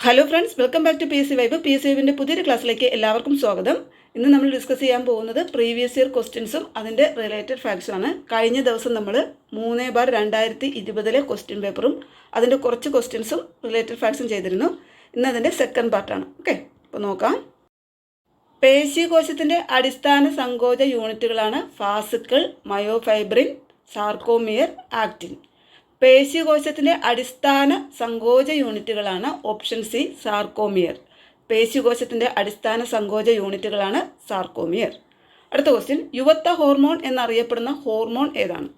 Hello friends welcome back to P C vibe P C വൈബിന്റെ പുതിയൊരു ക്ലാസ്സിലേക്ക് എല്ലാവർക്കും സ്വാഗതം. ഇന്ന് നമ്മൾ ഡിസ്കസ് ചെയ്യാൻ പോകുന്നത് പ്രീവിയസ് ഇയർ ക്വസ്റ്റ്യൻസും അതിന്റെ റിലേറ്റഡ് ഫാക്ട്സും ആണ്. കഴിഞ്ഞ ദിവസം നമ്മൾ മൂന്ന് ബാർ രണ്ടായിരത്തി ഇരുപതിലെ ക്വസ്റ്റ്യൻ പേപ്പറും അതിന്റെ കുറച്ച് ക്വസ്റ്റ്യൻസും റിലേറ്റഡ് ഫാക്ട്സും ചെയ്തിരുന്നു. ഇന്ന് അതിന്റെ സെക്കൻഡ് പാർട്ടാണ് ഓക്കെ അപ്പോൾ നോക്കാം. പേശികോശത്തിന്റെ അടിസ്ഥാന സങ്കോച യൂണിറ്റുകളാണ് ഫാസിക്കിൾ മയോഫൈബ്രിൻ സാർക്കോമിയർ ആക്റ്റിൻ പേശീകോശത്തിന്റെ അടിസ്ഥാന സങ്കോച യൂണിറ്റുകളാണ് ഓപ്ഷൻ സി സാർക്കോമിയർ. പേശികോശത്തിന്റെ അടിസ്ഥാന സങ്കോച യൂണിറ്റുകളാണ് സാർക്കോമിയർ. അടുത്ത ക്വസ്റ്റ്യൻ യുവത്വ ഹോർമോൺ എന്നറിയപ്പെടുന്ന ഹോർമോൺ ഏതാണ്?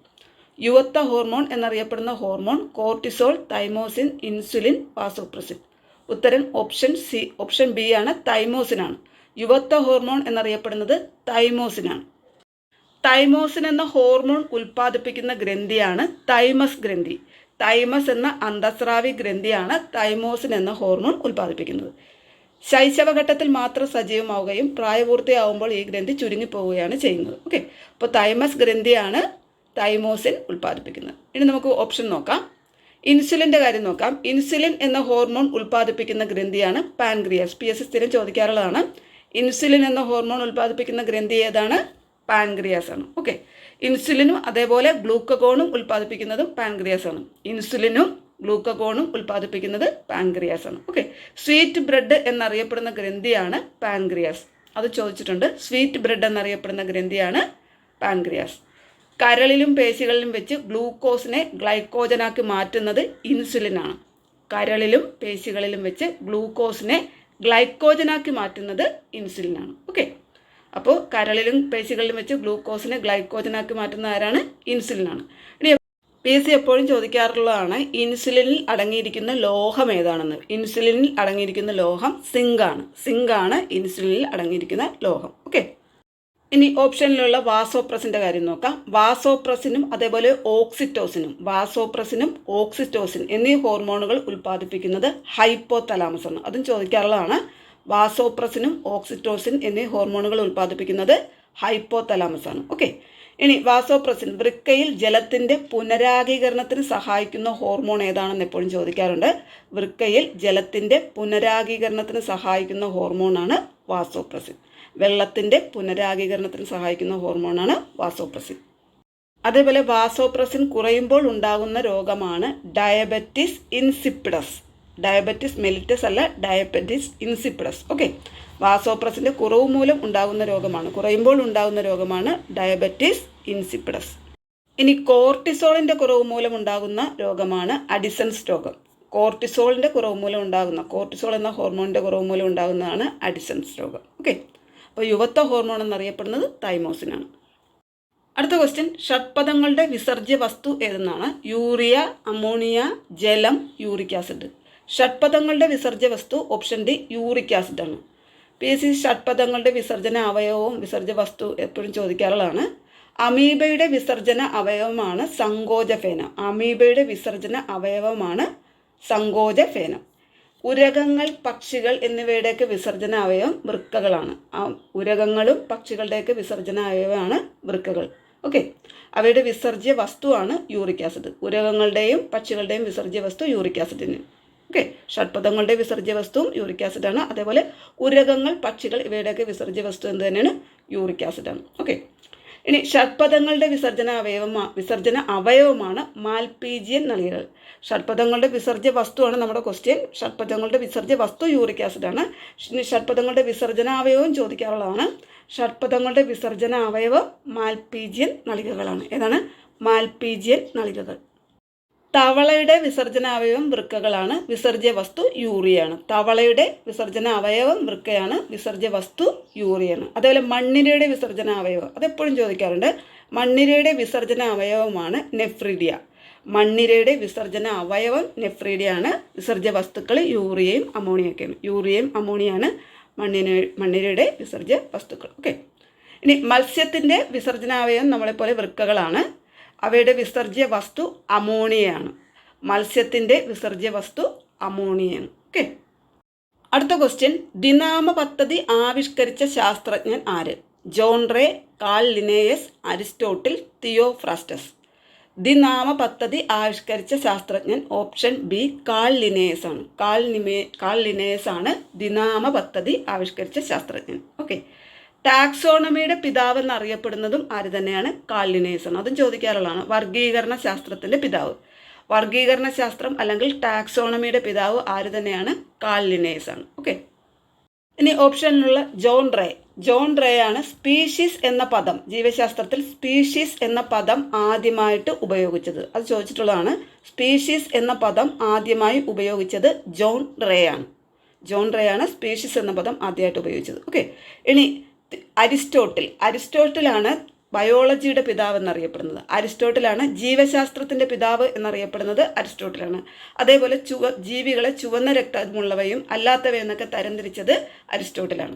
യുവത്വ ഹോർമോൺ എന്നറിയപ്പെടുന്ന hormone cortisol thymosin insulin vasopressin. ഉത്തരം ഓപ്ഷൻ സി ഓപ്ഷൻ ബി ആണ് തൈമോസിനാണ്. യുവത്വ ഹോർമോൺ എന്നറിയപ്പെടുന്നത് തൈമോസിനാണ്. തൈമോസിൻ എന്ന ഹോർമോൺ ഉൽപ്പാദിപ്പിക്കുന്ന ഗ്രന്ഥിയാണ് തൈമസ് ഗ്രന്ഥി. തൈമസ് എന്ന അന്തസ്രാവി ഗ്രന്ഥിയാണ് തൈമോസിൻ എന്ന ഹോർമോൺ ഉൽപ്പാദിപ്പിക്കുന്നത്. ശൈശവഘട്ടത്തിൽ മാത്രം സജീവമാവുകയും പ്രായപൂർത്തിയാവുമ്പോൾ ഈ ഗ്രന്ഥി ചുരുങ്ങിപ്പോവുകയാണ് ചെയ്യുന്നത്. ഓക്കെ. അപ്പോൾ തൈമസ് ഗ്രന്ഥിയാണ് തൈമോസിൻ ഉൽപ്പാദിപ്പിക്കുന്നത്. ഇനി നമുക്ക് ഓപ്ഷൻ നോക്കാം. ഇൻസുലിന്റെ കാര്യം നോക്കാം. ഇൻസുലിൻ എന്ന ഹോർമോൺ ഉൽപ്പാദിപ്പിക്കുന്ന ഗ്രന്ഥിയാണ് പാൻക്രിയാസ്. പി എസ് സ്ഥിരം ചോദിക്കാറുള്ളതാണ്. ഇൻസുലിൻ എന്ന ഹോർമോൺ ഉൽപ്പാദിപ്പിക്കുന്ന ഗ്രന്ഥി ഏതാണ്? പാൻക്രിയാസ് ആണ് ഓക്കെ ഇൻസുലിനും അതേപോലെ ഗ്ലൂക്കഗോണും ഉൽപ്പാദിപ്പിക്കുന്നതും പാൻക്രിയാസ് ആണ് ഇൻസുലിനും ഗ്ലൂക്കഗോണും ഉൽപ്പാദിപ്പിക്കുന്നത് പാൻക്രിയാസ് ആണ് ഓക്കെ സ്വീറ്റ് ബ്രെഡ് എന്നറിയപ്പെടുന്ന ഗ്രന്ഥിയാണ് പാൻക്രിയാസ്. അത് ചോദിച്ചിട്ടുണ്ട്. സ്വീറ്റ് ബ്രെഡ് എന്നറിയപ്പെടുന്ന ഗ്രന്ഥിയാണ് പാൻക്രിയാസ്. കരളിലും പേശികളിലും വെച്ച് ഗ്ലൂക്കോസിനെ ഗ്ലൈക്കോജനാക്കി മാറ്റുന്നത് ഇൻസുലിനാണ്. കരളിലും പേശികളിലും വെച്ച് ഗ്ലൂക്കോസിനെ ഗ്ലൈക്കോജനാക്കി മാറ്റുന്നത് ഇൻസുലിനാണ്. ഓക്കെ അപ്പോൾ കരളിലും പേശികളിലും വെച്ച് ഗ്ലൂക്കോസിനെ ഗ്ലൈക്കോജനാക്കി മാറ്റുന്ന ആരാണ്? ഇൻസുലിനാണ്. ഇനി പി എസ് സി എപ്പോഴും ചോദിക്കാറുള്ളതാണ് ഇൻസുലിനിൽ അടങ്ങിയിരിക്കുന്ന ലോഹം ഏതാണെന്ന്. ഇൻസുലിനിൽ അടങ്ങിയിരിക്കുന്ന ലോഹം സിങ്കാണ്. സിങ്കാണ് ഇൻസുലിനിൽ അടങ്ങിയിരിക്കുന്ന ലോഹം. ഓക്കെ? ഇനി ഓപ്ഷനിലുള്ള വാസോപ്രസിന്റെ കാര്യം നോക്കാം. വാസോപ്രസിനും അതേപോലെ ഓക്സിറ്റോസിനും വാസോപ്രസിനും ഓക്സിറ്റോസിൻ എന്നീ ഹോർമോണുകൾ ഉൽപ്പാദിപ്പിക്കുന്നത് ഹൈപ്പോ തലാമസ് ആണ്. അതും ചോദിക്കാറുള്ളതാണ് വാസോപ്രസിനും ഓക്സിറ്റോസിൻ എന്നീ ഹോർമോണുകൾ ഉൽപ്പാദിപ്പിക്കുന്നത് ഹൈപ്പോ തലാമസ് ആണ് ഓക്കെ ഇനി വാസോപ്രസിൻ വൃക്കയിൽ ജലത്തിന്റെ പുനരാഗീകരണത്തിന് സഹായിക്കുന്ന ഹോർമോൺ ഏതാണെന്ന് എപ്പോഴും ചോദിക്കാറുണ്ട്. വൃക്കയിൽ ജലത്തിന്റെ പുനരാഗീകരണത്തിന് സഹായിക്കുന്ന ഹോർമോണാണ് വാസോപ്രസിൻ. വെള്ളത്തിന്റെ പുനരാഗീകരണത്തിന് സഹായിക്കുന്ന ഹോർമോണാണ് വാസോപ്രസിൻ. അതേപോലെ വാസോപ്രസിൻ കുറയുമ്പോൾ ഉണ്ടാകുന്ന രോഗമാണ് ഡയബറ്റിസ് ഇൻസിപ്പിഡസ്. ഡയബറ്റിസ് മെലിറ്റസ് അല്ല ഡയബറ്റിസ് ഇൻസിപ്രസ്. ഓക്കെ വാസോപ്രസിന്റെ കുറവ് മൂലം ഉണ്ടാകുന്ന രോഗമാണ്. കുറയുമ്പോൾ ഉണ്ടാകുന്ന രോഗമാണ് ഡയബറ്റിസ് ഇൻസിപ്രസ്. ഇനി കോർട്ടിസോളിന്റെ കുറവ് മൂലം ഉണ്ടാകുന്ന രോഗമാണ് അഡിസൺസ് രോഗം. കോർട്ടിസോളിന്റെ കുറവ് മൂലം ഉണ്ടാകുന്ന കോർട്ടിസോൾ എന്ന ഹോർമോണിന്റെ കുറവ് മൂലം ഉണ്ടാകുന്നതാണ് അഡിസൺസ് രോഗം. ഓക്കെ അപ്പോൾ യുവത്വ ഹോർമോൺ എന്നറിയപ്പെടുന്നത് തൈമോസിനാണ്. അടുത്ത ക്വസ്റ്റ്യൻ ഷഡ്പദങ്ങളുടെ വിസർജ്യ വസ്തു ഏതെന്നാണ്? യൂറിയ അമോണിയ ജലം യൂറിക് ആസിഡ്. ഷഡ്പദങ്ങളുടെ വിസർജ്യ വസ്തു ഓപ്ഷൻ ഡി യൂറിക് ആസിഡാണ് പി എസ് സി ഷഡ്പദങ്ങളുടെ വിസർജന അവയവവും വിസർജ്യ വസ്തു എപ്പോഴും ചോദിക്കാറുള്ളതാണ്. അമീബയുടെ വിസർജന അവയവമാണ് സങ്കോചഫേനം. അമീബയുടെ വിസർജന അവയവമാണ് സങ്കോചഫേനം. ഉരകങ്ങൾ പക്ഷികൾ എന്നിവയുടെയൊക്കെ വിസർജന അവയവം വൃക്കകളാണ്. ആ ഉരകങ്ങളും പക്ഷികളുടെയൊക്കെ വിസർജന അവയവമാണ് വൃക്കകൾ. ഓക്കെ അവയുടെ വിസർജ്യ വസ്തുവാണ് യൂറിക് ആസിഡ് ഉരകങ്ങളുടെയും പക്ഷികളുടെയും വിസർജ്യ വസ്തു യൂറിക് ആസിഡിന് ഓക്കെ ഷഡ്പദങ്ങളുടെ വിസർജ്യ വസ്തുവും യൂറിക് ആസിഡാണ് അതേപോലെ ഉരകങ്ങൾ പക്ഷികൾ ഇവയുടെയൊക്കെ വിസർജ്യ വസ്തു എന്ത് തന്നെയാണ്? യൂറിക് ആസിഡാണ് ഓക്കെ ഇനി ഷഡ്പദങ്ങളുടെ വിസർജന അവയവമാ വിസർജന അവയവമാണ് മാൽപീജിയൻ നളികൾ ഷഡ്പദങ്ങളുടെ വിസർജ്യ വസ്തുവാണ് നമ്മുടെ ക്വസ്റ്റ്യൻ ഷഡ്പദങ്ങളുടെ വിസർജ്യ വസ്തു യൂറിക് ആസിഡാണ് ഇനി ഷഡ്പദങ്ങളുടെ വിസർജന അവയവം ചോദിക്കാറുള്ളതാണ്. ഷഡ്പദങ്ങളുടെ വിസർജന അവയവം മാൽപീജിയൻ നളികകളാണ്. ഏതാണ്? മാൽപീജിയൻ നളികകൾ. തവളയുടെ വിസർജന അവയവം വൃക്കകളാണ്. വിസർജ്യ വസ്തു യൂറിയാണ്. തവളയുടെ വിസർജന അവയവം വൃക്കയാണ്. വിസർജ്യ വസ്തു യൂറിയാണ്. അതേപോലെ മണ്ണിരയുടെ വിസർജന അവയവം അതെപ്പോഴും ചോദിക്കാറുണ്ട്. മണ്ണിരയുടെ വിസർജന അവയവമാണ് നെഫ്രിഡിയ. മണ്ണിരയുടെ വിസർജന അവയവം നെഫ്രീഡിയാണ്. വിസർജ്യ വസ്തുക്കൾ യൂറിയയും അമോണിയൊക്കെയാണ് യൂറിയയും അമോണിയാണ് മണ്ണിന മണ്ണിരയുടെ വിസർജ്യ വസ്തുക്കൾ ഓക്കെ. ഇനി മത്സ്യത്തിന്റെ വിസർജനാവയവം നമ്മളെപ്പോലെ വൃക്കകളാണ്. അവയുടെ വിസർജ്യ വസ്തു അമോണിയയാണ്. മത്സ്യത്തിന്റെ വിസർജ്യ വസ്തു അമോണിയയാണ്. ഓക്കെ? അടുത്ത ക്വസ്റ്റ്യൻ ദിനാമ പദ്ധതി ആവിഷ്കരിച്ച ശാസ്ത്രജ്ഞൻ ആര്? John Ray Carl Linnaeus Aristotle Theophrastus. ദിനാമ പദ്ധതി ആവിഷ്കരിച്ച ശാസ്ത്രജ്ഞൻ ഓപ്ഷൻ ബി കാൾ ലിനേയസ് ആണ്. കാൾ നിമേ കാൾ ലിനേയസ് ആണ് ദിനാമ പദ്ധതി ആവിഷ്കരിച്ച ശാസ്ത്രജ്ഞൻ. ഓക്കെ? ടാക്സോണമിയുടെ പിതാവ് എന്നറിയപ്പെടുന്നതും ആര് തന്നെയാണ്? കാൾ ലിനേയസ് ആണ് അതും ചോദിക്കാറുള്ളതാണ്. വർഗീകരണ ശാസ്ത്രത്തിന്റെ പിതാവ്. വർഗീകരണ ശാസ്ത്രം അല്ലെങ്കിൽ ടാക്സോണമിയുടെ പിതാവ് ആര് തന്നെയാണ്? കാൾ ലിനേയസ് ആണ് ഓക്കെ. ഇനി ഓപ്ഷനിലുള്ള ജോൺ റേ. ജോൺ റേ ആണ് സ്പീഷീസ് എന്ന പദം. ജീവശാസ്ത്രത്തിൽ സ്പീഷീസ് എന്ന പദം ആദ്യമായിട്ട് ഉപയോഗിച്ചത്. അത് ചോദിച്ചിട്ടുള്ളതാണ്. സ്പീഷീസ് എന്ന പദം ആദ്യമായി ഉപയോഗിച്ചത് ജോൺ റേ ആണ്. ജോൺ റേ ആണ് സ്പീഷീസ് എന്ന പദം ആദ്യമായിട്ട് ഉപയോഗിച്ചത്. ഓക്കെ. ഇനി അരിസ്റ്റോട്ടിൽ. അരിസ്റ്റോട്ടിലാണ് ബയോളജിയുടെ പിതാവ് എന്നറിയപ്പെടുന്നത്. അരിസ്റ്റോട്ടിലാണ് ജീവശാസ്ത്രത്തിന്റെ പിതാവ് എന്നറിയപ്പെടുന്നത് അരിസ്റ്റോട്ടിലാണ്. അതേപോലെ ചുവ ജീവികളെ ചുവന്ന രക്തമുള്ളവയും അല്ലാത്തവയെന്നൊക്കെ തരംതിരിച്ചത് അരിസ്റ്റോട്ടിലാണ്.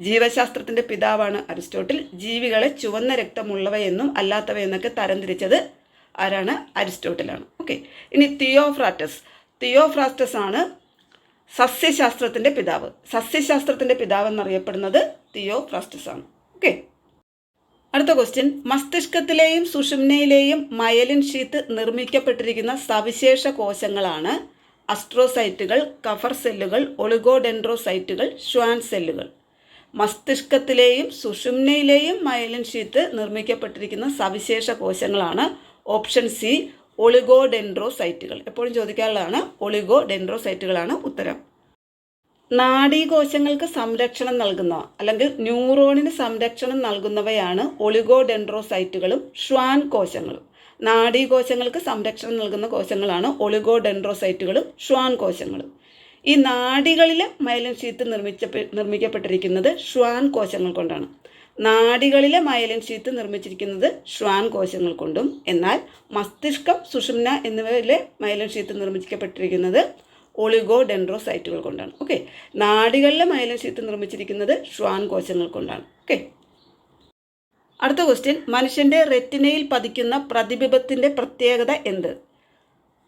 ജീവശാസ്ത്രത്തിന്റെ പിതാവാണ് അരിസ്റ്റോട്ടിൽ. ജീവികളെ ചുവന്ന രക്തമുള്ളവയെന്നും അല്ലാത്തവയെന്നൊക്കെ തരംതിരിച്ചത് ആരാണ്? അരിസ്റ്റോട്ടിലാണ്. ഓക്കെ. ഇനി തിയോഫ്രാറ്റസ്. തിയോഫ്രാസ്റ്റസ് ആണ് സസ്യശാസ്ത്രത്തിന്റെ പിതാവ്. സസ്യശാസ്ത്രത്തിന്റെ പിതാവ് എന്നറിയപ്പെടുന്നത് തിയോഫ്രാസ്റ്റസ് ആണ് ഓക്കെ അടുത്ത ക്വസ്റ്റ്യൻ മസ്തിഷ്കത്തിലെയും സുഷുമ്നയിലെയും മയലിൻ ഷീത്ത് നിർമ്മിക്കപ്പെട്ടിരിക്കുന്ന സവിശേഷ കോശങ്ങളാണ് അസ്ട്രോസൈറ്റുകൾ കഫർ സെല്ലുകൾ ഒളിഗോഡെൻഡ്രോസൈറ്റുകൾ ഷ്വാൻ സെല്ലുകൾ. മസ്തിഷ്കത്തിലെയും സുഷുമ്നയിലെയും മയലിൻ ഷീത്ത് നിർമ്മിക്കപ്പെട്ടിരിക്കുന്ന സവിശേഷ കോശങ്ങളാണ് ഓപ്ഷൻ സി ഒളിഗോഡെൻഡ്രോസൈറ്റുകൾ. എപ്പോഴും ചോദിക്കാനുള്ളതാണ് ഒളിഗോഡെൻഡ്രോസൈറ്റുകളാണ് ഉത്തരം. നാഡീകോശങ്ങൾക്ക് സംരക്ഷണം നൽകുന്ന അല്ലെങ്കിൽ ന്യൂറോണിന് സംരക്ഷണം നൽകുന്നവയാണ് ഒളിഗോഡെൻഡ്രോസൈറ്റുകളും ഷ്വാൻ കോശങ്ങളും. നാഡീകോശങ്ങൾക്ക് സംരക്ഷണം നൽകുന്ന കോശങ്ങളാണ് ഒളിഗോഡെൻഡ്രോസൈറ്റുകളും ഷ്വാൻ കോശങ്ങളും. ഈ നാഡികളിലെ മൈലൻ ഷീത്ത് നിർമ്മിച്ച നിർമ്മിക്കപ്പെട്ടിരിക്കുന്നത് ഷ്വാൻ കോശങ്ങൾ കൊണ്ടാണ്. നാഡികളിലെ മയലിൻ ഷീത്ത് നിർമ്മിച്ചിരിക്കുന്നത് ശ്വാൻ കോശങ്ങൾ കൊണ്ടും എന്നാൽ മസ്തിഷ്കം സുഷുമ്ന എന്നിവയിലെ മയലിൻ ഷീത്ത് നിർമ്മിക്കപ്പെട്ടിരിക്കുന്നത് ഒളിഗോ ഒളിഗോഡെൻഡ്രോസൈറ്റുകൾ കൊണ്ടാണ്. ഓക്കെ? നാടികളിലെ മയലിൻ ഷീത്ത് നിർമ്മിച്ചിരിക്കുന്നത് ശ്വാൻ കോശങ്ങൾ കൊണ്ടാണ്. ഓക്കെ? അടുത്ത ക്വസ്റ്റ്യൻ മനുഷ്യന്റെ റെറ്റിനയിൽ പതിക്കുന്ന പ്രതിബിംബത്തിന്റെ പ്രത്യേകത എന്ത്?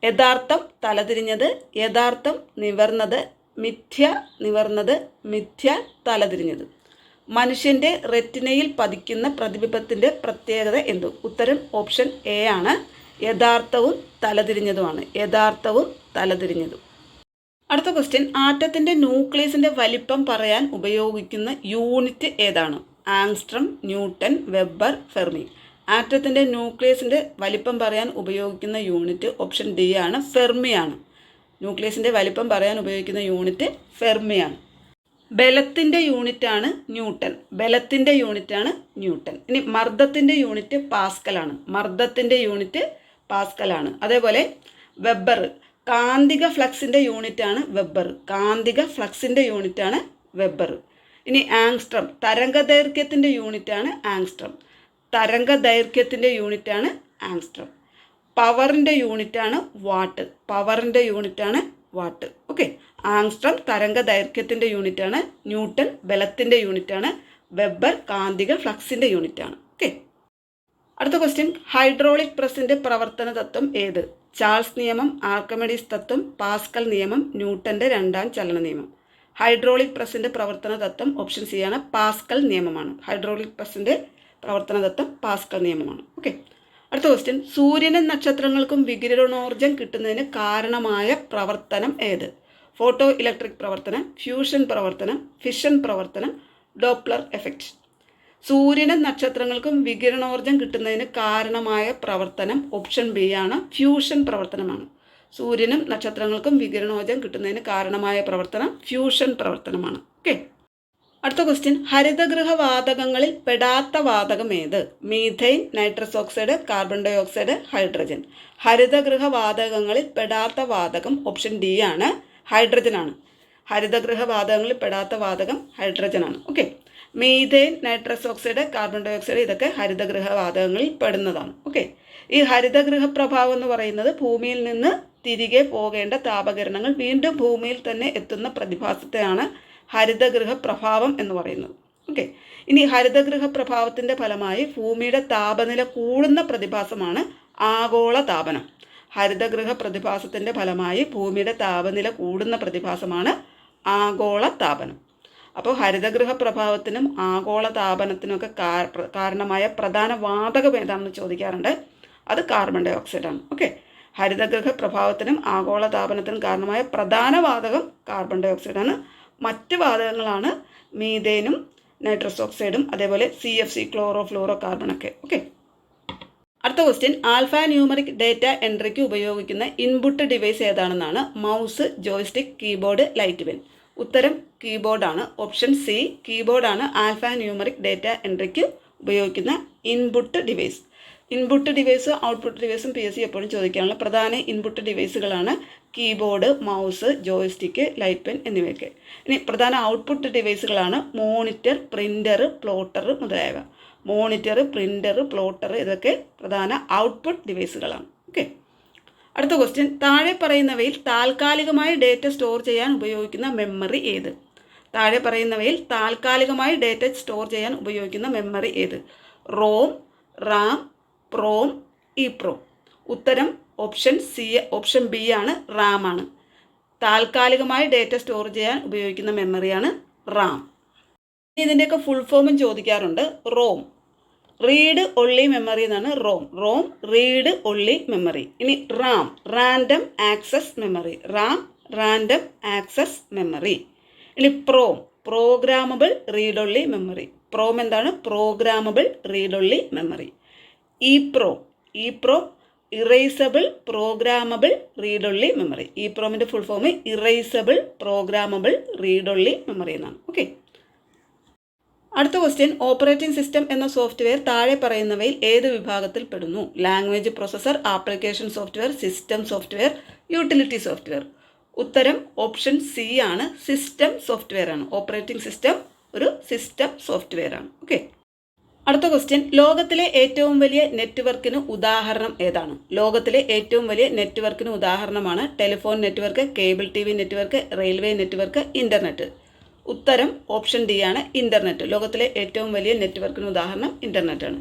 യഥാർത്ഥം തലതിരിഞ്ഞത് യഥാർത്ഥം നിവർന്നത് മിഥ്യ നിവർന്നത് മിഥ്യ തലതിരിഞ്ഞത്. മനുഷ്യന്റെ റെറ്റിനയിൽ പതിക്കുന്ന പ്രതിബിംബത്തിന്റെ പ്രത്യേകത എന്തു? ഉത്തരം ഓപ്ഷൻ എ ആണ്. യഥാർത്ഥവും തലതിരിഞ്ഞതുമാണ്. യഥാർത്ഥവും തലതിരിഞ്ഞതും. അടുത്ത ക്വസ്റ്റ്യൻ. ആറ്റത്തിന്റെ ന്യൂക്ലിയസിന്റെ വലിപ്പം പറയാൻ ഉപയോഗിക്കുന്ന യൂണിറ്റ് ഏതാണ്? Angstrom newton weber fermi. ആറ്റത്തിന്റെ ന്യൂക്ലിയസിന്റെ വലിപ്പം പറയാൻ ഉപയോഗിക്കുന്ന യൂണിറ്റ് ഓപ്ഷൻ ഡി ആണ്. ഫെർമിയാണ്. ന്യൂക്ലിയസിന്റെ വലിപ്പം പറയാൻ ഉപയോഗിക്കുന്ന യൂണിറ്റ് ഫെർമിയാണ്. ബലത്തിന്റെ യൂണിറ്റാണ് ന്യൂട്ടൺ. ബലത്തിന്റെ യൂണിറ്റാണ് ന്യൂട്ടൺ. ഇനി മർദ്ദത്തിന്റെ യൂണിറ്റ് പാസ്കലാണ് മർദ്ദത്തിന്റെ യൂണിറ്റ് പാസ്കലാണ് അതേപോലെ വെബർ കാന്തിക ഫ്ലക്സിന്റെ യൂണിറ്റാണ് വെബർ. കാന്തിക ഫ്ലക്സിന്റെ യൂണിറ്റാണ് വെബർ. ഇനി ആങ്സ്ട്രം തരംഗദൈർഘ്യത്തിന്റെ യൂണിറ്റാണ് ആങ്സ്ട്രം. തരംഗദൈർഘ്യത്തിന്റെ യൂണിറ്റാണ് ആങ്സ്ട്രം. പവറിന്റെ യൂണിറ്റാണ് വാട്ട്. പവറിന്റെ യൂണിറ്റാണ് വാട്ട്. ഓക്കെ ആങ്സ്ട്രം തരംഗ ദൈർഘ്യത്തിന്റെ യൂണിറ്റാണ് ന്യൂട്ടൺ ബലത്തിന്റെ യൂണിറ്റാണ് വെബ്ബർ കാന്തിക ഫ്ലക്സിന്റെ യൂണിറ്റാണ്. ഓക്കെ. അടുത്ത ക്വസ്റ്റ്യൻ ഹൈഡ്രോളിക് പ്രസിന്റെ പ്രവർത്തന തത്വം ഏത്? ചാൾസ് നിയമം ആർക്കമെഡീസ് തത്വം പാസ്കൽ നിയമം ന്യൂട്ടന്റെ രണ്ടാം ചലന നിയമം. ഹൈഡ്രോളിക് പ്രസിന്റെ പ്രവർത്തന തത്വം ഓപ്ഷൻ സി ആണ് പാസ്കൽ നിയമമാണ്. ഹൈഡ്രോളിക് പ്രസിന്റെ പ്രവർത്തന തത്വം പാസ്കൽ നിയമമാണ്. ഓക്കെ. അടുത്ത ക്വസ്റ്റ്യൻ സൂര്യനും നക്ഷത്രങ്ങൾക്കും വികിരണോർജം കിട്ടുന്നതിന് കാരണമായ പ്രവർത്തനം ഏത്? ഫോട്ടോ ഇലക്ട്രിക് പ്രവർത്തനം ഫ്യൂഷൻ പ്രവർത്തനം ഫിഷൻ പ്രവർത്തനം ഡോപ്ലർ എഫക്റ്റ് സൂര്യനും നക്ഷത്രങ്ങൾക്കും വികിരണോർജം കിട്ടുന്നതിന് കാരണമായ പ്രവർത്തനം ഓപ്ഷൻ ബി ആണ് ഫ്യൂഷൻ പ്രവർത്തനമാണ്. സൂര്യനും നക്ഷത്രങ്ങൾക്കും വികിരണോർജം കിട്ടുന്നതിന് കാരണമായ പ്രവർത്തനം ഫ്യൂഷൻ പ്രവർത്തനമാണ്. ഓക്കെ അടുത്ത ക്വസ്റ്റ്യൻ ഹരിതഗൃഹ വാതകങ്ങളിൽ പെടാത്ത വാതകം ഏത്? Methane nitrous oxide carbon dioxide hydrogen ഹരിതഗൃഹ വാതകങ്ങളിൽ പെടാത്ത വാതകം ഓപ്ഷൻ ഡി ആണ് ഹൈഡ്രജൻ ആണ് ഹരിതഗൃഹ വാതകങ്ങളിൽ പെടാത്ത വാതകം ഹൈഡ്രജനാണ്. Okay methane nitrous oxide carbon dioxide ഇതൊക്കെ ഹരിതഗൃഹ വാതകങ്ങളിൽ പെടുന്നതാണ്. ഓക്കെ ഈ ഹരിതഗൃഹ പ്രഭാവം എന്ന് പറയുന്നത് ഭൂമിയിൽ നിന്ന് തിരികെ പോകേണ്ട താപകിരണങ്ങൾ വീണ്ടും ഭൂമിയിൽ തന്നെ എത്തുന്ന പ്രതിഭാസത്തെയാണ് ഹരിതഗൃഹ പ്രഭാവം എന്ന് പറയുന്നത്. ഓക്കെ ഇനി ഹരിതഗൃഹ പ്രഭാവത്തിന്റെ ഫലമായി ഭൂമിയുടെ താപനില കൂടുന്ന പ്രതിഭാസമാണ് ആഗോള താപനം ഹരിതഗൃഹ പ്രതിഭാസത്തിന്റെ ഫലമായി ഭൂമിയുടെ താപനില കൂടുന്ന പ്രതിഭാസമാണ് ആഗോള താപനം അപ്പോൾ ഹരിതഗൃഹ പ്രഭാവത്തിനും ആഗോള താപനത്തിനുമൊക്കെ കാരണമായ പ്രധാന വാതകം ഏതാണെന്ന് ചോദിക്കാറുണ്ട്. അത് കാർബൺ ഡൈ ഓക്സൈഡാണ് ഓക്കെ ഹരിതഗൃഹ പ്രഭാവത്തിനും ആഗോള താപനത്തിനും കാരണമായ പ്രധാന വാതകം കാർബൺ ഡൈ ഓക്സൈഡാണ് മറ്റ് വാതകങ്ങളാണ് മീതേനും നൈട്രസ് ഓക്സൈഡും അതേപോലെ C F C chloro fluoro കാർബണൊക്കെ okay അടുത്ത ക്വസ്റ്റ്യൻ ആൽഫ ന്യൂമറിക് ഡേറ്റ എൻട്രിക്ക് ഉപയോഗിക്കുന്ന input device ഏതാണെന്നാണ് mouse joystick keyboard light pen ഉത്തരം കീബോർഡാണ് ഓപ്ഷൻ സി കീബോർഡാണ് ആൽഫ ന്യൂമറിക് ഡേറ്റ എൻട്രിക്ക് ഉപയോഗിക്കുന്ന input device input device output ഡിവൈസും P S C എപ്പോഴും ചോദിക്കാനുള്ള പ്രധാന input ഡിവൈസുകളാണ് keyboard mouse joystick light pen എന്നിവയൊക്കെ. ഇനി പ്രധാന ഔട്ട്പുട്ട് ഡിവൈസുകളാണ് മോണിറ്റർ പ്രിന്റർ പ്ലോട്ടർ മുതലായവ. മോണിറ്റർ പ്രിന്റർ പ്ലോട്ടർ ഇതൊക്കെ പ്രധാന ഔട്ട്പുട്ട് ഡിവൈസുകളാണ് ഓക്കെ അടുത്ത ക്വസ്റ്റ്യൻ താഴെ പറയുന്നവയിൽ താൽക്കാലികമായി ഡേറ്റ സ്റ്റോർ ചെയ്യാൻ ഉപയോഗിക്കുന്ന മെമ്മറി ഏത്? താഴെ പറയുന്നവയിൽ താൽക്കാലികമായി ഡേറ്റ സ്റ്റോർ ചെയ്യാൻ ഉപയോഗിക്കുന്ന മെമ്മറി ഏത്? ROM RAM PROM E pro ഉത്തരം ഓപ്ഷൻ സി ഓപ്ഷൻ ബി ആണ് റാം ആണ്. താൽക്കാലികമായി ഡേറ്റ സ്റ്റോർ ചെയ്യാൻ ഉപയോഗിക്കുന്ന മെമ്മറിയാണ് റാം ഇതിന്റെയൊക്കെ ഫുൾ ഫോമും ചോദിക്കാറുണ്ട്. റോം റീഡ് ഒള്ളി മെമ്മറി എന്നാണ് ROM ROM read only memory ഇനി RAM random access memory RAM random access memory ഇനി PROM programmable read only memory PROM എന്താണ്? Programmable read only memory E pro E pro erasable programmable read only memory E പ്രോമിന്റെ full form erasable programmable read only memory എന്നാണ്. Okay അടുത്ത question operating system എന്ന software താഴെ പറയുന്നവയിൽ ഏത് വിഭാഗത്തിൽ പെടുന്നു language processor application software system software utility software ഉത്തരം option C ആണ്. സിസ്റ്റം സോഫ്റ്റ്വെയർ ആണ്. ഓപ്പറേറ്റിംഗ് സിസ്റ്റം ഒരു സിസ്റ്റം സോഫ്റ്റ്വെയർ ആണ്. ഓക്കെ അടുത്ത ക്വസ്റ്റ്യൻ ലോകത്തിലെ ഏറ്റവും വലിയ നെറ്റ്വർക്കിന് ഉദാഹരണം ഏതാണ്? ലോകത്തിലെ ഏറ്റവും വലിയ നെറ്റ്വർക്കിന് ഉദാഹരണമാണ് telephone network cable T V network railway network internet ഉത്തരം ഓപ്ഷൻ ഡി ആണ്. ഇന്റർനെറ്റ് ലോകത്തിലെ ഏറ്റവും വലിയ നെറ്റ്വർക്കിന് ഉദാഹരണം ഇന്റർനെറ്റ് ആണ്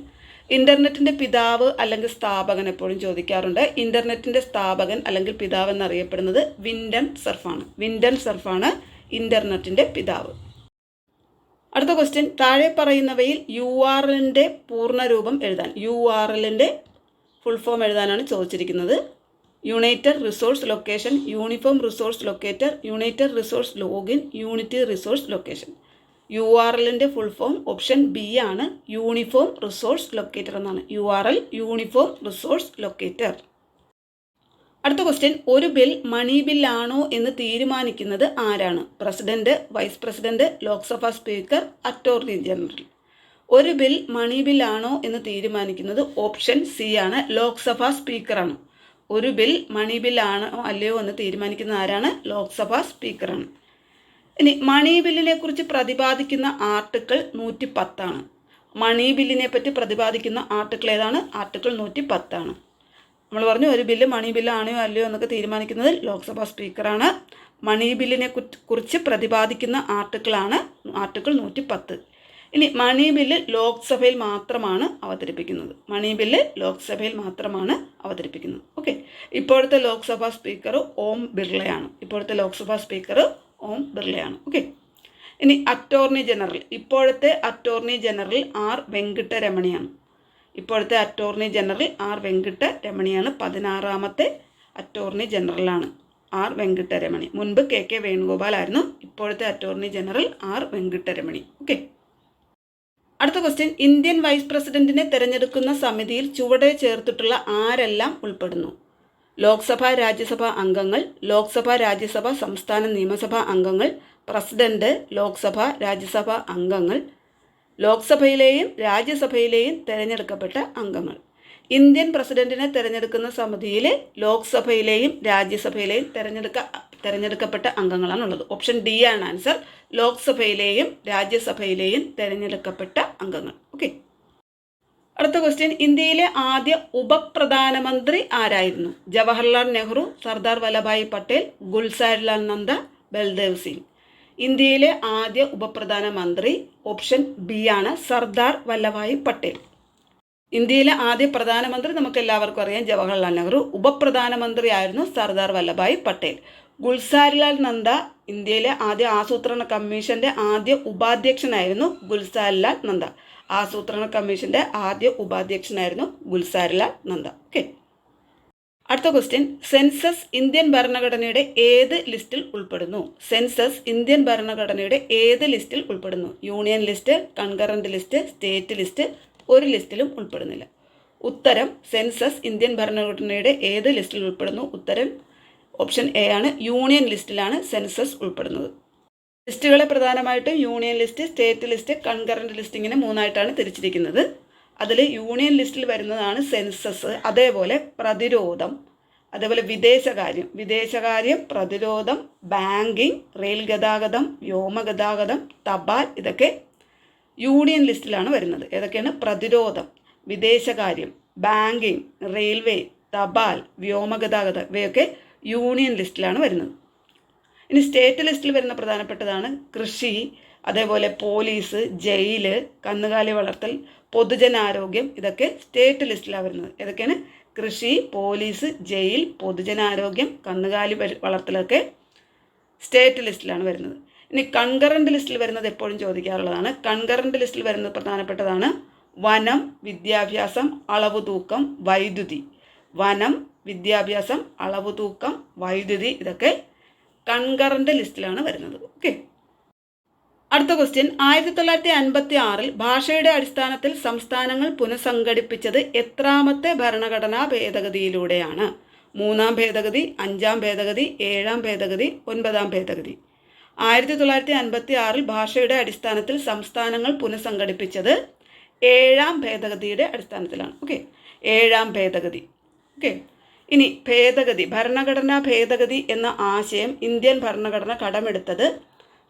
ഇന്റർനെറ്റിന്റെ പിതാവ് അല്ലെങ്കിൽ സ്ഥാപകൻ എപ്പോഴും ചോദിക്കാറുണ്ട്. ഇന്റർനെറ്റിന്റെ സ്ഥാപകൻ അല്ലെങ്കിൽ പിതാവ് എന്നറിയപ്പെടുന്നത് വിൻഡൻ സർഫാണ്. വിൻഡൻ സർഫാണ് ഇന്റർനെറ്റിന്റെ പിതാവ്. അടുത്ത ക്വസ്റ്റ്യൻ താഴെ പറയുന്നവയിൽ യു ആർ എല്ലിന്റെ പൂർണരൂപം എഴുതാൻ. യു ആർ എല്ലിന്റെ ഫുൾ ഫോം എഴുതാനാണ് ചോദിച്ചിരിക്കുന്നത്. United resource location uniform resource locator united resource login unity resource location U R എല്ലിന്റെ ഫുൾ ഫോം ഓപ്ഷൻ ബി ആണ് യൂണിഫോം റിസോഴ്സ് ലൊക്കേറ്റർ എന്നാണ്. U R L uniform resource locator അടുത്ത question ഒരു bill money ബില്ലാണോ എന്ന് തീരുമാനിക്കുന്നത് ആരാണ്? President vice president Lok Sabha speaker attorney general ഒരു ബിൽ മണി ബില്ലാണോ എന്ന് തീരുമാനിക്കുന്നത് ഓപ്ഷൻ സി ആണ്. ലോക്സഭാ സ്പീക്കറാണ് ഒരു ബിൽ മണി ബില്ലാണോ അല്ലയോ എന്ന് തീരുമാനിക്കുന്ന ആരാണ്? ലോക്സഭാ സ്പീക്കറാണ്. ഇനി മണി ബില്ലിനെ കുറിച്ച് പ്രതിപാദിക്കുന്ന ആർട്ടിക്കിൾ നൂറ്റി പത്താണ് മണി ബില്ലിനെ പറ്റി പ്രതിപാദിക്കുന്ന ആർട്ടിക്കിൾ ഏതാണ്? ആർട്ടിക്കിൾ നൂറ്റി പത്താണ് നമ്മൾ പറഞ്ഞു ഒരു ബില്ല് മണി ബില്ലാണോ അല്ലയോ എന്നൊക്കെ തീരുമാനിക്കുന്നത് ലോക്സഭാ സ്പീക്കറാണ്. മണി ബില്ലിനെ കുറിച്ച് പ്രതിപാദിക്കുന്ന ആർട്ടിക്കിളാണ് ആർട്ടിക്കിൾ നൂറ്റി പത്ത് ഇനി മണി ബില്ല് ലോക്സഭയിൽ മാത്രമാണ് അവതരിപ്പിക്കുന്നത്. മണി ബില്ല് ലോക്സഭയിൽ മാത്രമാണ് അവതരിപ്പിക്കുന്നത്. ഓക്കെ. ഇപ്പോഴത്തെ ലോക്സഭാ സ്പീക്കർ ഓം ബിർളയാണ്. ഇപ്പോഴത്തെ ലോക്സഭാ സ്പീക്കർ ഓം ബിർളയാണ്. ഓക്കെ. ഇനി അറ്റോർണി ജനറൽ. ഇപ്പോഴത്തെ അറ്റോർണി ജനറൽ ആർ വെങ്കിട്ടരമണിയാണ് ഇപ്പോഴത്തെ അറ്റോർണി ജനറൽ ആർ വെങ്കിട്ട രമണിയാണ്. പതിനാറാമത്തെ അറ്റോർണി ജനറലാണ് ആർ വെങ്കിട്ടരമണി മുൻപ് കെ കെ വേണുഗോപാൽ ആയിരുന്നു. ഇപ്പോഴത്തെ attorney general R Venkataramani okay. അടുത്ത ക്വസ്റ്റ്യൻ ഇന്ത്യൻ വൈസ് പ്രസിഡന്റിനെ തെരഞ്ഞെടുക്കുന്ന സമിതിയിൽ ചുവടെ ചേർത്തിട്ടുള്ള ആരെല്ലാം ഉൾപ്പെടുന്നു? ലോക്സഭ രാജ്യസഭ അംഗങ്ങൾ ലോക്സഭ രാജ്യസഭ സംസ്ഥാന നിയമസഭാ അംഗങ്ങൾ പ്രസിഡന്റ് ലോക്സഭ രാജ്യസഭ അംഗങ്ങൾ ലോക്സഭയിലെയും രാജ്യസഭയിലെയും തിരഞ്ഞെടുക്കപ്പെട്ട അംഗങ്ങൾ. ഇന്ത്യൻ പ്രസിഡന്റിനെ തിരഞ്ഞെടുക്കുന്ന സമിതിയിൽ ലോക്സഭയിലെയും രാജ്യസഭയിലെയും തിരഞ്ഞെടുക്ക തിരഞ്ഞെടുക്കപ്പെട്ട അംഗങ്ങളാണുള്ളത്. ഓപ്ഷൻ ഡി ആണ് ആൻസർ. ലോക്സഭയിലെയും രാജ്യസഭയിലെയും തിരഞ്ഞെടുക്കപ്പെട്ട അംഗങ്ങൾ. ഓക്കെ. അടുത്ത ക്വസ്റ്റ്യൻ. ഇന്ത്യയിലെ ആദ്യ ഉപപ്രധാനമന്ത്രി ആരായിരുന്നു? ജവഹർലാൽ നെഹ്റു സർദാർ വല്ലഭായ് പട്ടേൽ ഗുൽസാരിലാൽ നന്ദ ബൽദേവ് സിംഗ്. ഇന്ത്യയിലെ ആദ്യ ഉപപ്രധാനമന്ത്രി ഓപ്ഷൻ ബി ആണ് സർദാർ വല്ലഭായ് പട്ടേൽ. ഇന്ത്യയിലെ ആദ്യ പ്രധാനമന്ത്രി നമുക്ക് എല്ലാവർക്കും അറിയാം ജവഹർലാൽ നെഹ്റു. ഉപപ്രധാനമന്ത്രി ആയിരുന്നു സർദാർ വല്ലഭായ് പട്ടേൽ. ഗുൽസാരിലാൽ നന്ദ ഇന്ത്യയിലെ ആദ്യ ആസൂത്രണ കമ്മീഷന്റെ ആദ്യ ഉപാധ്യക്ഷനായിരുന്നു ഗുൽസാരിലാൽ നന്ദ. ആസൂത്രണ കമ്മീഷന്റെ ആദ്യ ഉപാധ്യക്ഷനായിരുന്നു ഗുൽസാരിലാൽ നന്ദ. ഓക്കെ അടുത്ത ക്വസ്റ്റ്യൻ സെൻസസ് ഇന്ത്യൻ ഭരണഘടനയുടെ ഏത് ലിസ്റ്റിൽ ഉൾപ്പെടുന്നു? സെൻസസ് ഇന്ത്യൻ ഭരണഘടനയുടെ ഏത് ലിസ്റ്റിൽ ഉൾപ്പെടുന്നു? Union list concurrent list state list ഒരു ലിസ്റ്റിലും ഉൾപ്പെടുന്നില്ല. ഉത്തരം സെൻസസ് ഇന്ത്യൻ ഭരണഘടനയുടെ ഏത് ലിസ്റ്റിൽ ഉൾപ്പെടുന്നു? ഉത്തരം ഓപ്ഷൻ എ ആണ്. യൂണിയൻ ലിസ്റ്റിലാണ് സെൻസസ് ഉൾപ്പെടുന്നത്. ലിസ്റ്റുകളെ പ്രധാനമായിട്ടും union list state list concurrent list ഇങ്ങനെ മൂന്നായിട്ടാണ് തിരിച്ചിരിക്കുന്നത്. അതിൽ യൂണിയൻ ലിസ്റ്റിൽ വരുന്നതാണ് സെൻസസ്. അതേപോലെ പ്രതിരോധം അതേപോലെ വിദേശകാര്യം. വിദേശകാര്യം പ്രതിരോധം ബാങ്കിങ് റെയിൽ ഗതാഗതം വ്യോമഗതാഗതം തപാൽ ഇതൊക്കെ യൂണിയൻ ലിസ്റ്റിലാണ് വരുന്നത്. ഏതൊക്കെയാണ്? പ്രതിരോധം വിദേശകാര്യം ബാങ്കിങ് റെയിൽവേ തപാൽ വ്യോമഗതാഗതം ഇവയൊക്കെ യൂണിയൻ ലിസ്റ്റിലാണ് വരുന്നത്. ഇനി സ്റ്റേറ്റ് ലിസ്റ്റിൽ വരുന്ന പ്രധാനപ്പെട്ടതാണ് കൃഷി അതേപോലെ പോലീസ് ജയിൽ കന്നുകാലി വളർത്തൽ പൊതുജനാരോഗ്യം ഇതൊക്കെ സ്റ്റേറ്റ് ലിസ്റ്റിലാണ് വരുന്നത്. ഏതൊക്കെയാണ്? കൃഷി പോലീസ് ജയിൽ പൊതുജനാരോഗ്യം കന്നുകാലി വളർത്തലൊക്കെ സ്റ്റേറ്റ് ലിസ്റ്റിലാണ് വരുന്നത്. ഇനി കൺകറന്റ് ലിസ്റ്റിൽ വരുന്നത് എപ്പോഴും ചോദിക്കാറുള്ളതാണ്. കൺകറന്റ് ലിസ്റ്റിൽ വരുന്നത് പ്രധാനപ്പെട്ടതാണ് വനം വിദ്യാഭ്യാസം അളവ് തൂക്കം വൈദ്യുതി. വനം വിദ്യാഭ്യാസം അളവ് തൂക്കം വൈദ്യുതി ഇതൊക്കെ കൺകറന്റ് ലിസ്റ്റിലാണ് വരുന്നത്. ഓക്കെ അടുത്ത ക്വസ്റ്റ്യൻ ആയിരത്തി തൊള്ളായിരത്തി അൻപത്തി ആറിൽ ഭാഷയുടെ അടിസ്ഥാനത്തിൽ സംസ്ഥാനങ്ങൾ പുനഃസംഘടിപ്പിച്ചത് എത്രാമത്തെ ഭരണഘടനാ ഭേദഗതിയിലൂടെയാണ്? മൂന്നാം ഭേദഗതി അഞ്ചാം ഭേദഗതി ഏഴാം ഭേദഗതി ഒൻപതാം ഭേദഗതി. ആയിരത്തി തൊള്ളായിരത്തി അൻപത്തി ആറിൽ ഭാഷയുടെ അടിസ്ഥാനത്തിൽ സംസ്ഥാനങ്ങൾ പുനഃസംഘടിപ്പിച്ചത് ഏഴാം ഭേദഗതിയുടെ അടിസ്ഥാനത്തിലാണ്. ഓക്കെ ഏഴാം ഭേദഗതി. ഓക്കെ ഇനി ഭേദഗതി ഭരണഘടനാ ഭേദഗതി എന്ന ആശയം ഇന്ത്യൻ ഭരണഘടന കടമെടുത്തത്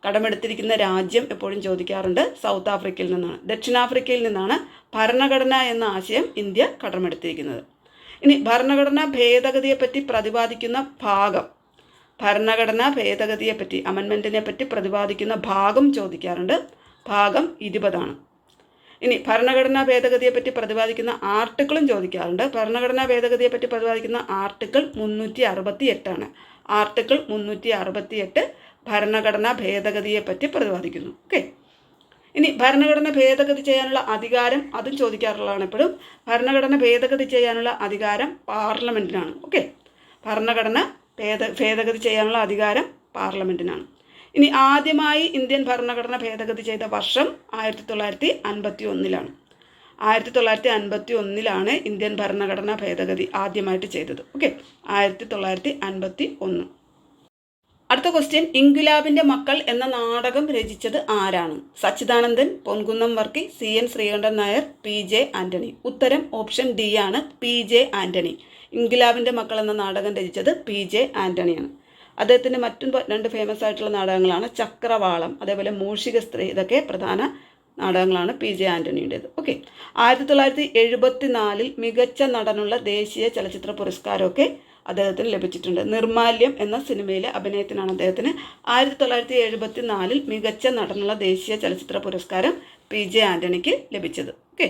കടമെടുത്തിരിക്കുന്ന രാജ്യം എപ്പോഴും ചോദിക്കാറുണ്ട് സൗത്ത് ആഫ്രിക്കയിൽ നിന്നാണ്. ദക്ഷിണാഫ്രിക്കയിൽ നിന്നാണ് ഭരണഘടന എന്ന ആശയം ഇന്ത്യ കടമെടുത്തിരിക്കുന്നത്. ഇനി ഭരണഘടനാ ഭേദഗതിയെപ്പറ്റി പ്രതിപാദിക്കുന്ന ഭാഗം. ഭരണഘടനാ ഭേദഗതിയെപ്പറ്റി അമൻമെന്റിനെ പറ്റി പ്രതിപാദിക്കുന്ന ഭാഗം ചോദിക്കാറുണ്ട്. ഭാഗം ഇരുപതാണ്. ഇനി ഭരണഘടനാ ഭേദഗതിയെപ്പറ്റി പ്രതിപാദിക്കുന്ന ആർട്ടിക്കിളും ചോദിക്കാറുണ്ട്. ഭരണഘടനാ ഭേദഗതിയെപ്പറ്റി പ്രതിപാദിക്കുന്ന ആർട്ടിക്കിൾ മുന്നൂറ്റി അറുപത്തി എട്ടാണ് ആർട്ടിക്കിൾ മുന്നൂറ്റി അറുപത്തി എട്ട് ഭരണഘടനാ ഭേദഗതിയെപ്പറ്റി പ്രതിപാദിക്കുന്നു. ഓക്കെ. ഇനി ഭരണഘടന ഭേദഗതി ചെയ്യാനുള്ള അധികാരം അതും ചോദിക്കാറുള്ളതാണ് എപ്പോഴും. ഭരണഘടന ഭേദഗതി ചെയ്യാനുള്ള അധികാരം പാർലമെന്റിനാണ് ഓക്കെ. ഭരണഘടന ഭേദ ഭേദഗതി ചെയ്യാനുള്ള അധികാരം പാർലമെന്റിനാണ് ഇനി ആദ്യമായി ഇന്ത്യൻ ഭരണഘടന ഭേദഗതി ചെയ്ത വർഷം ആയിരത്തി തൊള്ളായിരത്തി അൻപത്തി ഒന്നിലാണ് ആയിരത്തി തൊള്ളായിരത്തി അൻപത്തി ഒന്നിലാണ് ഇന്ത്യൻ ഭരണഘടന ഭേദഗതി ആദ്യമായിട്ട് ചെയ്തത്. ഓക്കെ? ആയിരത്തി തൊള്ളായിരത്തി അൻപത്തി ഒന്ന് അടുത്ത ക്വസ്റ്റ്യൻ. ഇൻഗുലാബിന്റെ മക്കൾ എന്ന നാടകം രചിച്ചത് ആരാണ്? Sachidanandan Ponkunnam Varkey C N Sreekantan Nair P J Antony. ഉത്തരം ഓപ്ഷൻ ഡി ആണ്. P J Antony. ഇൻഗുലാബിന്റെ മക്കൾ എന്ന നാടകം രചിച്ചത് പി ജെ ആന്റണിയാണ് അദ്ദേഹത്തിന്റെ മറ്റും രണ്ട് ഫേമസ് ആയിട്ടുള്ള നാടകങ്ങളാണ് ചക്രവാളം അതേപോലെ മൂഷിക സ്ത്രീ ഇതൊക്കെ പ്രധാന നാടകങ്ങളാണ് പി ജെ ആന്റണിയുടേത് ഓക്കെ ആയിരത്തി തൊള്ളായിരത്തി എഴുപത്തി നാലിൽ മികച്ച നടനുള്ള ദേശീയ ചലച്ചിത്ര പുരസ്കാരമൊക്കെ അദ്ദേഹത്തിന് ലഭിച്ചിട്ടുണ്ട്. നിർമാല്യം എന്ന സിനിമയിലെ അഭിനയത്തിനാണ് അദ്ദേഹത്തിന് ആയിരത്തി തൊള്ളായിരത്തി എഴുപത്തി നാലിൽ മികച്ച നടനുള്ള ദേശീയ ചലച്ചിത്ര പുരസ്കാരം പി ജെ ആന്റണിക്ക് ലഭിച്ചത്. ഓക്കെ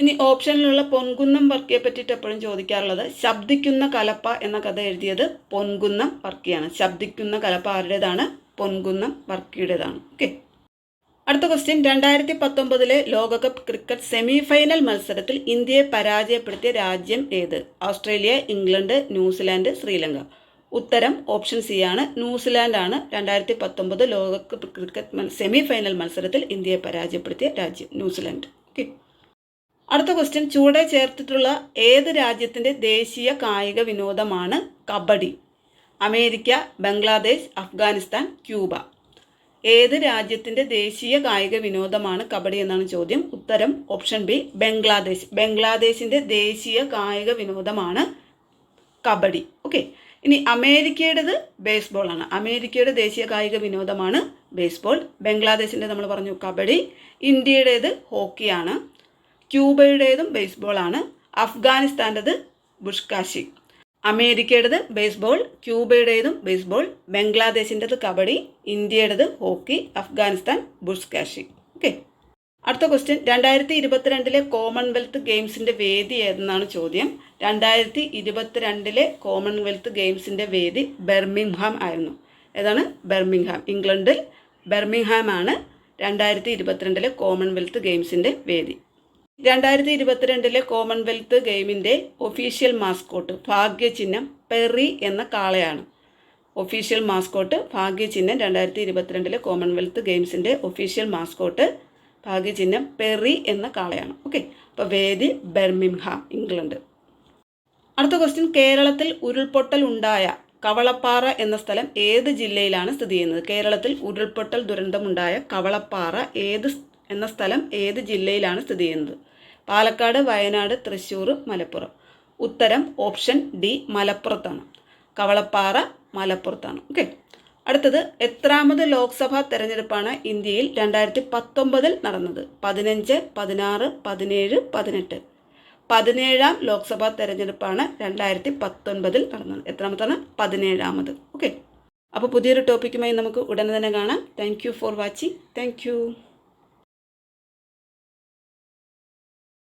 ഇനി ഓപ്ഷനിലുള്ള പൊൻകുന്നം വർക്കിയെ പറ്റിയിട്ട് എപ്പോഴും ചോദിക്കാറുള്ളത് ശബ്ദിക്കുന്ന കലപ്പ എന്ന കഥ എഴുതിയത് പൊൻകുന്നം വർക്കിയാണ് ശബ്ദിക്കുന്ന കലപ്പ ആരുടേതാണ്? പൊൻകുന്നം വർക്കിയുടേതാണ് ഓക്കെ അടുത്ത ക്വസ്റ്റ്യൻ രണ്ടായിരത്തി പത്തൊമ്പതിലെ ലോകകപ്പ് ക്രിക്കറ്റ് സെമി ഫൈനൽ മത്സരത്തിൽ ഇന്ത്യയെ പരാജയപ്പെടുത്തിയ രാജ്യം ഏത്? Australia England New Zealand Sri Lanka. ഉത്തരം ഓപ്ഷൻ സി ആണ്. ന്യൂസിലാൻഡ് ആണ്. രണ്ടായിരത്തി പത്തൊമ്പത് ലോകകപ്പ് ക്രിക്കറ്റ് സെമി ഫൈനൽ മത്സരത്തിൽ ഇന്ത്യയെ പരാജയപ്പെടുത്തിയ രാജ്യം ന്യൂസിലാൻഡ്. അടുത്ത ക്വസ്റ്റ്യൻ ചുവടെ ചേർത്തിട്ടുള്ള ഏത് രാജ്യത്തിന്റെ ദേശീയ കായിക വിനോദമാണ് kabaddi? America Bangladesh Afghanistan Cuba. ഏത് രാജ്യത്തിന്റെ ദേശീയ കായിക വിനോദമാണ് കബഡി എന്നാണ് ചോദ്യം. ഉത്തരം ഓപ്ഷൻ ബി ബംഗ്ലാദേശ്. ബംഗ്ലാദേശിന്റെ ദേശീയ കായിക വിനോദമാണ് കബഡി. ഓക്കെ ഇനി അമേരിക്കയുടേത് ബേസ്ബോൾ ആണ്. അമേരിക്കയുടെ ദേശീയ കായിക വിനോദമാണ് ബേസ്ബോൾ ബംഗ്ലാദേശിന്റെ നമ്മൾ പറഞ്ഞു കബഡി. ഇന്ത്യയുടേത് ഹോക്കിയാണ് ക്യൂബയുടേതും ബേസ്ബോൾ ആണ് അഫ്ഗാനിസ്ഥാന്റെത് ബുഷ്കാശി അമേരിക്കയുടേത് ബേസ്ബോൾ ക്യൂബയുടേതും ബേസ്ബോൾ ബംഗ്ലാദേശിന്റെത് കബഡി ഇന്ത്യയുടേത് ഹോക്കി അഫ്ഗാനിസ്ഥാൻ ബുഷ്കാശി ഓക്കെ. അടുത്ത ക്വസ്റ്റ്യൻ. രണ്ടായിരത്തി ഇരുപത്തിരണ്ടിലെ കോമൺവെൽത്ത് ഗെയിംസിന്റെ വേദി ഏതെന്നാണ് ചോദ്യം. രണ്ടായിരത്തി ഇരുപത്തിരണ്ടിലെ കോമൺവെൽത്ത് ഗെയിംസിന്റെ വേദി ബെർമിംഗ്ഹാം ആയിരുന്നു. ഏതാണ്? ബെർമിംഗ്ഹാം. ഇംഗ്ലണ്ടിൽ ബെർമിംഗ്ഹാം ആണ് രണ്ടായിരത്തി ഇരുപത്തിരണ്ടിലെ കോമൺവെൽത്ത് ഗെയിംസിന്റെ വേദി. രണ്ടായിരത്തി ഇരുപത്തിരണ്ടിലെ കോമൺവെൽത്ത് ഗെയിമിന്റെ ഒഫീഷ്യൽ മാസ്കോട്ട് ഭാഗ്യചിഹ്നം പെറി എന്ന കാളയാണ്. ഒഫീഷ്യൽ മാസ്കോട്ട് ഭാഗ്യചിഹ്നം രണ്ടായിരത്തി ഇരുപത്തിരണ്ടിലെ കോമൺവെൽത്ത് ഗെയിംസിന്റെ ഒഫീഷ്യൽ മാസ്കോട്ട് ഭാഗ്യചിഹ്നം പെറി എന്ന കാളയാണ്. ഓക്കെ അപ്പോൾ വേദി ബെർമിംഹാം ഇംഗ്ലണ്ട്. അടുത്ത ക്വസ്റ്റ്യൻ കേരളത്തിൽ ഉരുൾപൊട്ടൽ ഉണ്ടായ കവളപ്പാറ എന്ന സ്ഥലം ഏത് ജില്ലയിലാണ് സ്ഥിതി ചെയ്യുന്നത്? കേരളത്തിൽ ഉരുൾപൊട്ടൽ ദുരന്തമുണ്ടായ കവളപ്പാറ ഏത് എന്ന സ്ഥലം ഏത് ജില്ലയിലാണ് സ്ഥിതി ചെയ്യുന്നത്? പാലക്കാട് വയനാട് തൃശ്ശൂർ മലപ്പുറം. ഉത്തരം ഓപ്ഷൻ ഡി മലപ്പുറത്താണ്. കവളപ്പാറ മലപ്പുറത്താണ്. ഓക്കെ. അടുത്തത് എത്രാമത് ലോക്സഭാ തെരഞ്ഞെടുപ്പാണ് ഇന്ത്യയിൽ രണ്ടായിരത്തി പത്തൊമ്പതിൽ നടന്നത്? പതിനഞ്ച് പതിനാറ് പതിനേഴ് പതിനെട്ട്. പതിനേഴാം ലോക്സഭാ തെരഞ്ഞെടുപ്പാണ് രണ്ടായിരത്തി പത്തൊൻപതിൽ നടന്നത്. എത്രാമത്താണ്? പതിനേഴാമത്. ഓക്കെ. അപ്പോൾ പുതിയൊരു ടോപ്പിക്കുമായി നമുക്ക് ഉടനെ തന്നെ കാണാം. Thank for watching. താങ്ക്